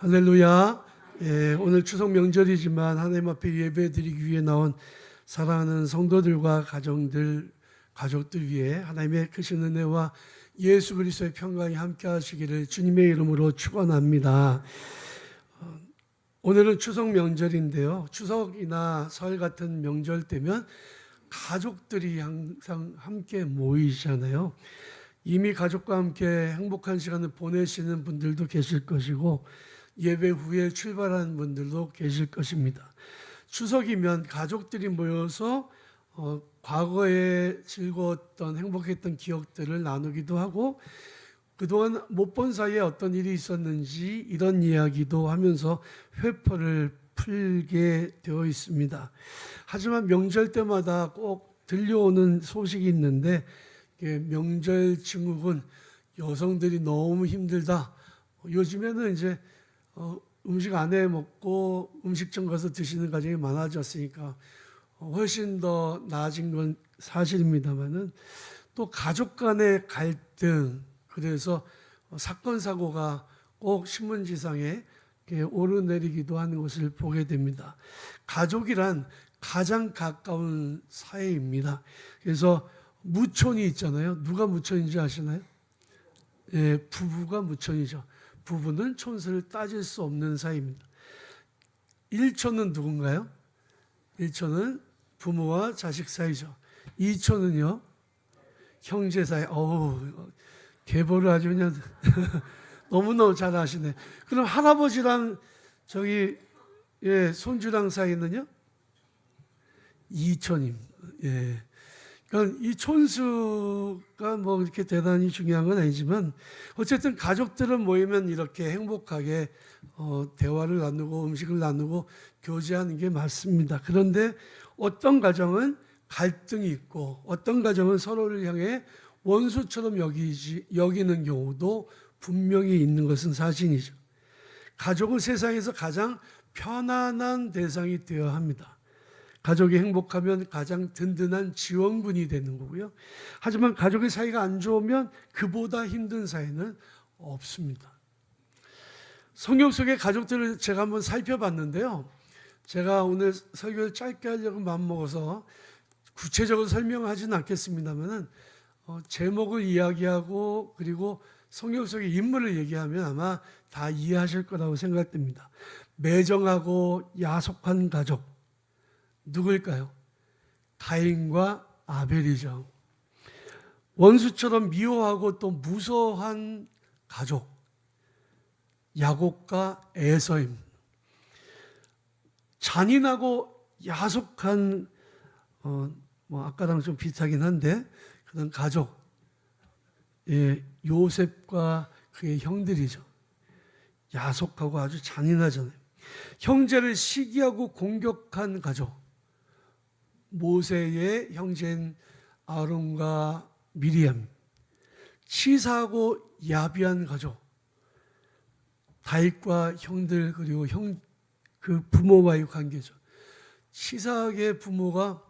할렐루야. 예, 오늘 추석 명절이지만 하나님 앞에 예배드리기 위해 나온 사랑하는 성도들과 가정들, 가족들 위해 하나님의 크신 은혜와 예수 그리스도의 평강이 함께 하시기를 주님의 이름으로 축원합니다. 어, 오늘은 추석 명절인데요. 추석이나 설 같은 명절 때면 가족들이 항상 함께 모이잖아요. 이미 가족과 함께 행복한 시간을 보내시는 분들도 계실 것이고 예배 후에 출발하는 분들도 계실 것입니다. 추석이면 가족들이 모여서 어, 과거에 즐거웠던 행복했던 기억들을 나누기도 하고 그동안 못 본 사이에 어떤 일이 있었는지 이런 이야기도 하면서 회포를 풀게 되어 있습니다. 하지만 명절 때마다 꼭 들려오는 소식이 있는데 명절 증후군 여성들이 너무 힘들다. 요즘에는 이제 어, 음식 안 해 먹고 음식점 가서 드시는 가정이 많아졌으니까 어, 훨씬 더 나아진 건 사실입니다만은 또 가족 간의 갈등 그래서 어, 사건 사고가 꼭 신문지상에 오르내리기도 하는 것을 보게 됩니다. 가족이란 가장 가까운 사이입니다. 그래서 무촌이 있잖아요. 누가 무촌인지 아시나요? 예, 부부가 무촌이죠. 부부는 촌수를 따질 수 없는 사이입니다. 일촌은 누군가요? 일촌은 부모와 자식 사이죠. 이촌은요? 형제 사이. 어우, 계보를 아주 그냥 너무너무 잘 아시네. 그럼 할아버지랑 저기 예, 손주랑 사이는요? 이촌입니다. 예. 그러니까 이 촌수가 뭐 이렇게 대단히 중요한 건 아니지만 어쨌든 가족들은 모이면 이렇게 행복하게 어, 대화를 나누고 음식을 나누고 교제하는 게 맞습니다. 그런데 어떤 가정은 갈등이 있고 어떤 가정은 서로를 향해 원수처럼 여기지, 여기는 경우도 분명히 있는 것은 사실이죠. 가족은 세상에서 가장 편안한 대상이 되어야 합니다. 가족이 행복하면 가장 든든한 지원군이 되는 거고요. 하지만 가족의 사이가 안 좋으면 그보다 힘든 사이는 없습니다. 성경 속의 가족들을 제가 한번 살펴봤는데요. 제가 오늘 설교를 짧게 하려고 마음먹어서 구체적으로 설명하지는 않겠습니다만은 어, 제목을 이야기하고 그리고 성경 속의 인물을 얘기하면 아마 다 이해하실 거라고 생각됩니다. 매정하고 야속한 가족 누구일까요? 가인과 아벨이죠. 원수처럼 미워하고 또 무서워한 가족 야곱과 에서입니다. 잔인하고 야속한 어, 뭐 아까랑 좀 비슷하긴 한데 그런 가족 예, 요셉과 그의 형들이죠. 야속하고 아주 잔인하잖아요. 형제를 시기하고 공격한 가족. 모세의 형제인 아론과 미리암. 치사하고 야비한 가족. 다윗과 형들 그리고 형 그 부모와의 관계죠. 치사하게 부모가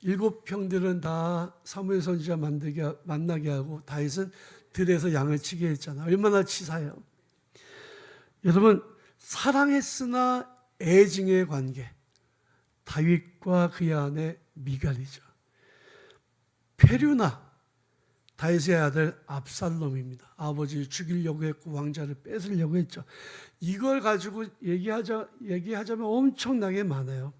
일곱 형들은 다 사무엘 선지자 만들게 만나게 하고 다윗은 들에서 양을 치게 했잖아. 얼마나 치사해요. 여러분 사랑했으나 애증의 관계. 다윗과 그의 아내 미갈이죠. 페류나 다윗의 아들 압살롬입니다. 아버지를 죽이려고 했고 왕자를 뺏으려고 했죠. 이걸 가지고 얘기하자 얘기하자면 엄청나게 많아요.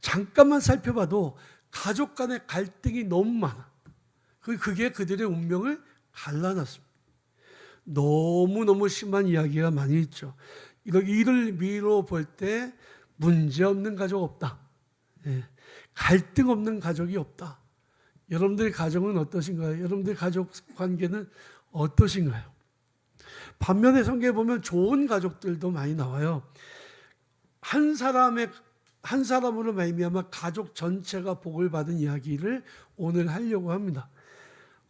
잠깐만 살펴봐도 가족 간의 갈등이 너무 많아. 그- 그게 그들의 운명을 갈라놨습니다. 너무너무 심한 이야기가 많이 있죠. 이거 이를 미로 볼때 문제 없는 가족 없다. 예. 갈등 없는 가족이 없다. 여러분들의 가정은 어떠신가요? 여러분들의 가족 관계는 어떠신가요? 반면에 성경에 보면 좋은 가족들도 많이 나와요. 한 사람의 한 사람으로 말미암아 가족 전체가 복을 받은 이야기를 오늘 하려고 합니다.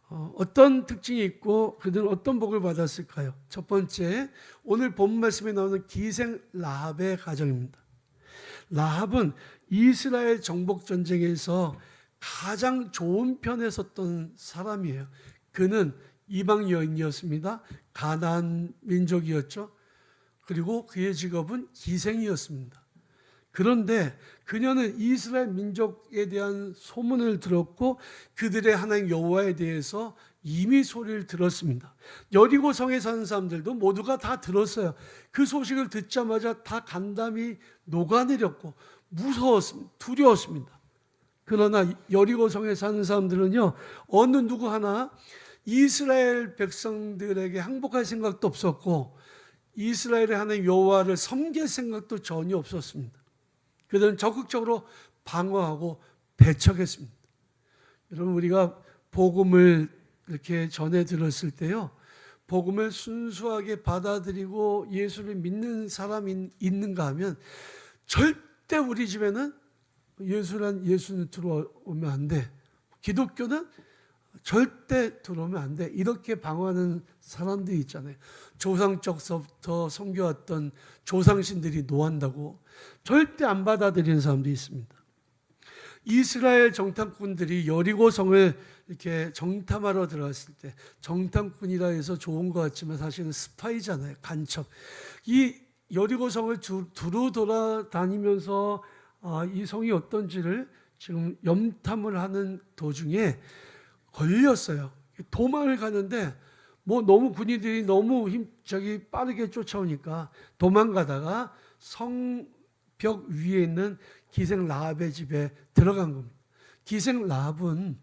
어, 어떤 특징이 있고 그들은 어떤 복을 받았을까요? 첫 번째, 오늘 본 말씀에 나오는 기생 라합의 가정입니다. 라합은 이스라엘 정복 전쟁에서 가장 좋은 편에 섰던 사람이에요. 그는 이방 여인이었습니다. 가나안 민족이었죠. 그리고 그의 직업은 기생이었습니다. 그런데 그녀는 이스라엘 민족에 대한 소문을 들었고 그들의 하나님 여호와에 대해서 이미 소리를 들었습니다. 여리고 성에 사는 사람들도 모두가 다 들었어요. 그 소식을 듣자마자 다 간담이 녹아내렸고 무서웠습니다. 두려웠습니다. 그러나 여리고 성에 사는 사람들은요 어느 누구 하나 이스라엘 백성들에게 항복할 생각도 없었고 이스라엘의 하나님 여호와를 섬길 생각도 전혀 없었습니다. 그들은 적극적으로 방어하고 배척했습니다. 여러분 우리가 복음을 이렇게 전해 들었을 때요. 복음을 순수하게 받아들이고 예수를 믿는 사람이 있는가 하면 절대 우리 집에는 예수란 예수는 들어오면 안 돼. 기독교는 절대 들어오면 안 돼. 이렇게 방어하는 사람들이 있잖아요. 조상적서부터 섬겨왔던 조상신들이 노한다고 절대 안 받아들이는 사람도 있습니다. 이스라엘 정탐꾼들이 여리고 성을 이렇게 정탐하러 들어갔을 때 정탐꾼이라 해서 좋은 것 같지만 사실은 스파이잖아요. 간첩. 이 여리고 성을 두- 두루 돌아다니면서 아, 이 성이 어떤지를 지금 염탐을 하는 도중에 걸렸어요. 도망을 가는데 뭐 너무 군인들이 너무 힘 저기 빠르게 쫓아오니까 도망가다가 성벽 위에 있는 기생 라합의 집에 들어간 겁니다. 기생 라합은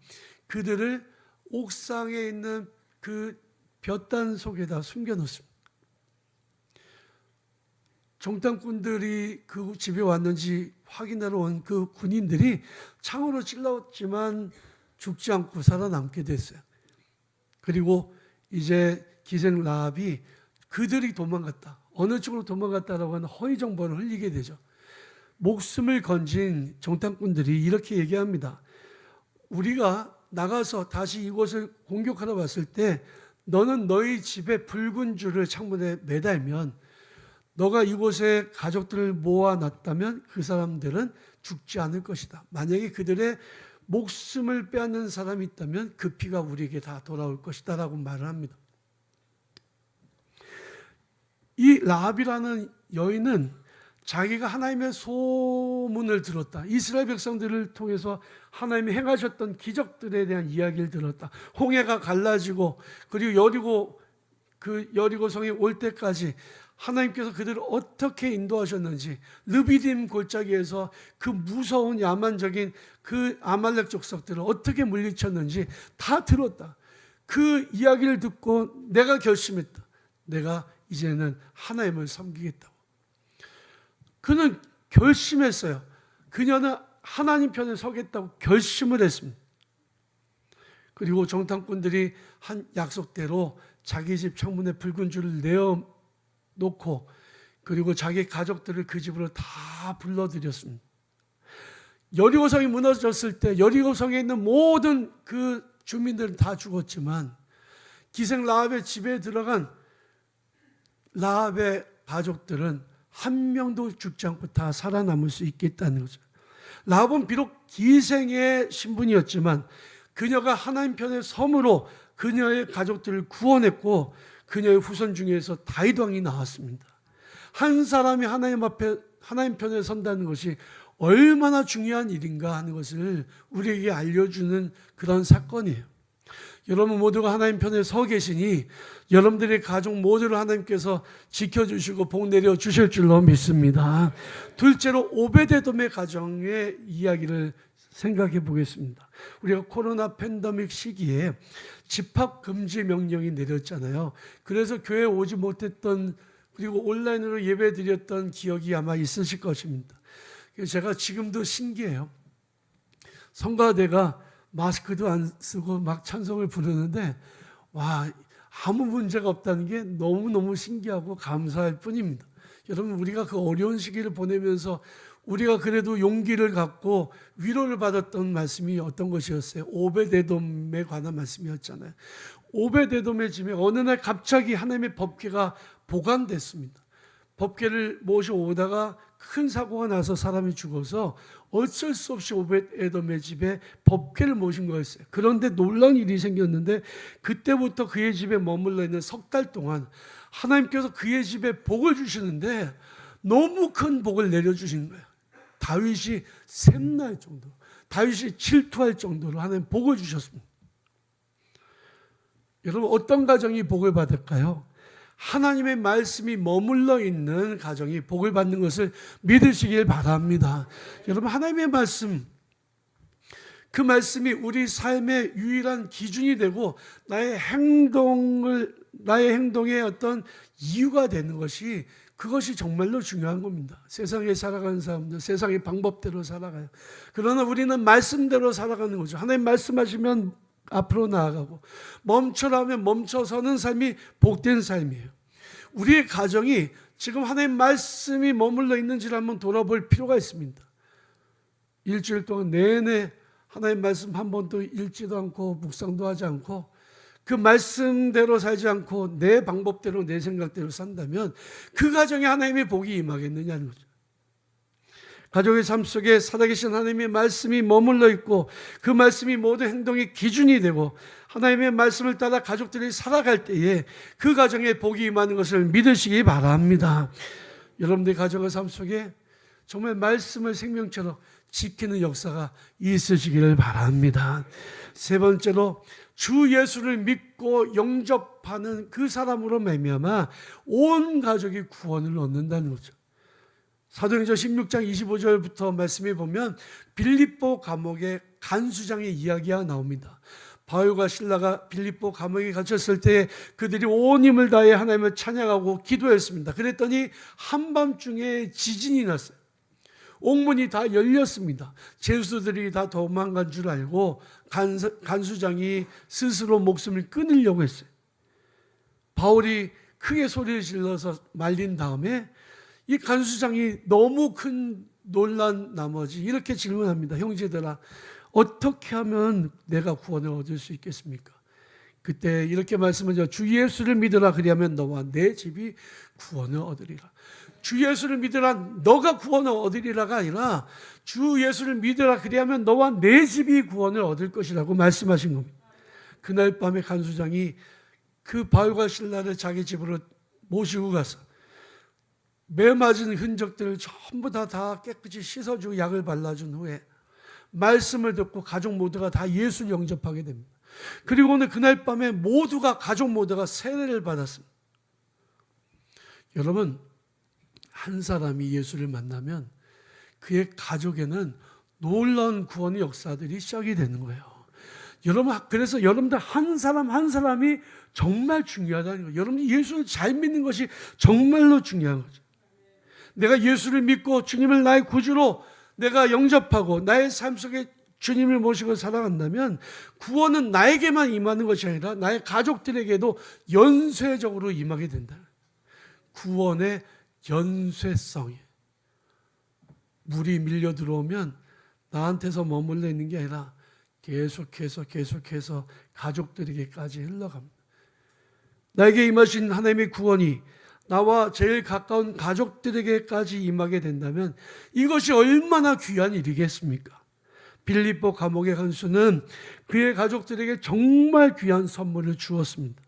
그들을 옥상에 있는 그 볕단 속에다 숨겨 놓습니다. 정탐꾼들이 그 집에 왔는지 확인하러 온 그 군인들이 창으로 찔렀지만 죽지 않고 살아남게 됐어요. 그리고 이제 기생 라합이 그들이 도망갔다. 어느 쪽으로 도망갔다라고 하는 허위 정보를 흘리게 되죠. 목숨을 건진 정탐꾼들이 이렇게 얘기합니다. 우리가 나가서 다시 이곳을 공격하러 왔을 때 너는 너희 집에 붉은 줄을 창문에 매달면 너가 이곳에 가족들을 모아놨다면 그 사람들은 죽지 않을 것이다. 만약에 그들의 목숨을 빼앗는 사람이 있다면 그 피가 우리에게 다 돌아올 것이다 라고 말을 합니다. 이 라합이라는 여인은 자기가 하나님의 소문을 들었다. 이스라엘 백성들을 통해서 하나님이 행하셨던 기적들에 대한 이야기를 들었다. 홍해가 갈라지고 그리고 여리고 그 여리고 성에 올 때까지 하나님께서 그들을 어떻게 인도하셨는지 르비딤 골짜기에서 그 무서운 야만적인 그 아말렉 족속들을 어떻게 물리쳤는지 다 들었다. 그 이야기를 듣고 내가 결심했다. 내가 이제는 하나님을 섬기겠다고. 그는 결심했어요. 그녀는 하나님 편에 서겠다고 결심을 했습니다. 그리고 정탐꾼들이 한 약속대로 자기 집 창문에 붉은 줄을 내어 놓고 그리고 자기 가족들을 그 집으로 다 불러들였습니다. 여리고성이 무너졌을 때 여리고성에 있는 모든 그 주민들은 다 죽었지만 기생 라합의 집에 들어간 라합의 가족들은 한 명도 죽지 않고 다 살아남을 수 있겠다는 거죠. 라합은 비록 기생의 신분이었지만 그녀가 하나님 편의 섬으로 그녀의 가족들을 구원했고 그녀의 후손 중에서 다윗 왕이 나왔습니다. 한 사람이 하나님 앞에 하나님 편에 선다는 것이 얼마나 중요한 일인가 하는 것을 우리에게 알려주는 그런 사건이에요. 여러분 모두가 하나님 편에 서 계시니 여러분들의 가족 모두를 하나님께서 지켜주시고 복 내려 주실 줄로 믿습니다. 둘째로 오베데돔의 가정의 이야기를 생각해 보겠습니다. 우리가 코로나 팬데믹 시기에 집합 금지 명령이 내렸잖아요. 그래서 교회 오지 못했던 그리고 온라인으로 예배 드렸던 기억이 아마 있으실 것입니다. 제가 지금도 신기해요. 성가대가 마스크도 안 쓰고 막 찬송을 부르는데 와 아무 문제가 없다는 게 너무너무 신기하고 감사할 뿐입니다. 여러분 우리가 그 어려운 시기를 보내면서 우리가 그래도 용기를 갖고 위로를 받았던 말씀이 어떤 것이었어요? 오베데돔에 관한 말씀이었잖아요. 오베데돔의 집에 어느 날 갑자기 하나님의 법궤가 보관됐습니다. 법궤를 모셔오다가 큰 사고가 나서 사람이 죽어서 어쩔 수 없이 오벳 에돔의 집에 법궤를 모신 거였어요. 그런데 놀라운 일이 생겼는데 그때부터 그의 집에 머물러 있는 석 달 동안 하나님께서 그의 집에 복을 주시는데 너무 큰 복을 내려주신 거예요. 다윗이 샘날 정도, 다윗이 질투할 정도로 하나님 복을 주셨습니다. 여러분 어떤 가정이 복을 받을까요? 하나님의 말씀이 머물러 있는 가정이 복을 받는 것을 믿으시길 바랍니다. 여러분 하나님의 말씀 그 말씀이 우리 삶의 유일한 기준이 되고 나의 행동을 나의 행동의 어떤 이유가 되는 것이 그것이 정말로 중요한 겁니다. 세상에 살아가는 사람들 세상의 방법대로 살아가요. 그러나 우리는 말씀대로 살아가는 거죠. 하나님 말씀하시면 앞으로 나아가고 멈춰라면 멈춰서는 삶이 복된 삶이에요. 우리의 가정이 지금 하나님 말씀이 머물러 있는지를 한번 돌아볼 필요가 있습니다. 일주일 동안 내내 하나님 말씀 한 번도 읽지도 않고 묵상도 하지 않고 그 말씀대로 살지 않고 내 방법대로 내 생각대로 산다면 그 가정에 하나님의 복이 임하겠느냐는 거죠. 가족의 삶 속에 살아계신 하나님의 말씀이 머물러 있고 그 말씀이 모든 행동의 기준이 되고 하나님의 말씀을 따라 가족들이 살아갈 때에 그 가정에 복이 임하는 것을 믿으시기 바랍니다. 여러분들 가정의 삶 속에 정말 말씀을 생명처럼 지키는 역사가 있으시기를 바랍니다. 세 번째로 주 예수를 믿고 영접하는 그 사람으로 말미암아 온 가족이 구원을 얻는다는 거죠. 사도행전 16장 25절부터 말씀해 보면 빌립보 감옥의 간수장의 이야기가 나옵니다. 바울과 신라가 빌립보 감옥에 갇혔을 때 그들이 온 힘을 다해 하나님을 찬양하고 기도했습니다. 그랬더니 한밤중에 지진이 났어요. 옥문이 다 열렸습니다. 제수들이 다 도망간 줄 알고 간수, 간수장이 스스로 목숨을 끊으려고 했어요. 바울이 크게 소리를 질러서 말린 다음에 이 간수장이 너무 큰 논란 나머지 이렇게 질문합니다. 형제들아, 어떻게 하면 내가 구원을 얻을 수 있겠습니까? 그때 이렇게 말씀하죠. 주 예수를 믿으라 그리하면 너와 내 집이 구원을 얻으리라. 주 예수를 믿으라 너가 구원을 얻으리라가 아니라 주 예수를 믿으라 그리하면 너와 내 집이 구원을 얻을 것이라고 말씀하신 겁니다. 그날 밤에 간수장이 그 바울과 신라를 자기 집으로 모시고 가서 매 맞은 흔적들을 전부 다, 다 깨끗이 씻어주고 약을 발라준 후에 말씀을 듣고 가족 모두가 다 예수를 영접하게 됩니다. 그리고 오늘 그날 밤에 모두가 가족 모두가 세례를 받았습니다. 여러분 한 사람이 예수를 만나면 그의 가족에는 놀라운 구원의 역사들이 시작이 되는 거예요. 여러분 그래서 여러분들 한 사람 한 사람이 정말 중요하다는 거예요. 여러분 예수를 잘 믿는 것이 정말로 중요한 거죠. 내가 예수를 믿고 주님을 나의 구주로 내가 영접하고 나의 삶 속에 주님을 모시고 살아간다면 구원은 나에게만 임하는 것이 아니라 나의 가족들에게도 연쇄적으로 임하게 된다. 구원의 연쇄성이 물이 밀려 들어오면 나한테서 머물러 있는 게 아니라 계속해서 계속해서 가족들에게까지 흘러갑니다. 나에게 임하신 하나님의 구원이 나와 제일 가까운 가족들에게까지 임하게 된다면 이것이 얼마나 귀한 일이겠습니까? 빌립보 감옥의 간수는 그의 가족들에게 정말 귀한 선물을 주었습니다.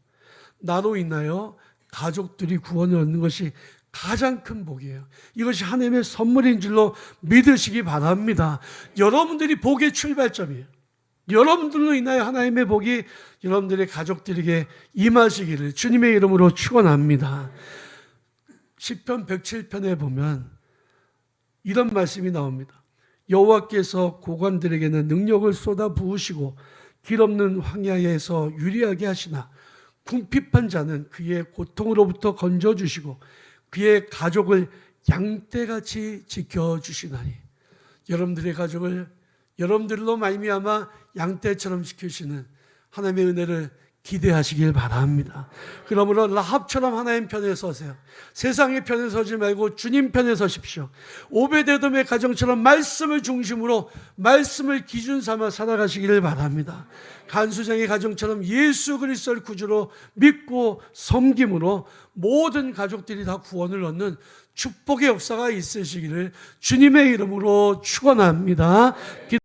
나로 인하여 가족들이 구원을 얻는 것이 가장 큰 복이에요. 이것이 하나님의 선물인 줄로 믿으시기 바랍니다. 여러분들이 복의 출발점이에요. 여러분들로 인하여 하나님의 복이 여러분들의 가족들에게 임하시기를 주님의 이름으로 축원합니다. 시편 107편에 보면 이런 말씀이 나옵니다. 여호와께서 고관들에게는 능력을 쏟아 부으시고 길 없는 황야에서 유리하게 하시나 궁핍한 자는 그의 고통으로부터 건져 주시고 그의 가족을 양떼같이 지켜 주시나니 여러분들의 가족을 여러분들로 말미암아 양떼처럼 지키시는 하나님의 은혜를 기대하시길 바랍니다. 그러므로 라합처럼 하나님 편에 서세요. 세상의 편에 서지 말고 주님 편에 서십시오. 오베데돔의 가정처럼 말씀을 중심으로 말씀을 기준 삼아 살아가시기를 바랍니다. 간수장의 가정처럼 예수 그리스도를 구주로 믿고 섬김으로 모든 가족들이 다 구원을 얻는 축복의 역사가 있으시기를 주님의 이름으로 축원합니다.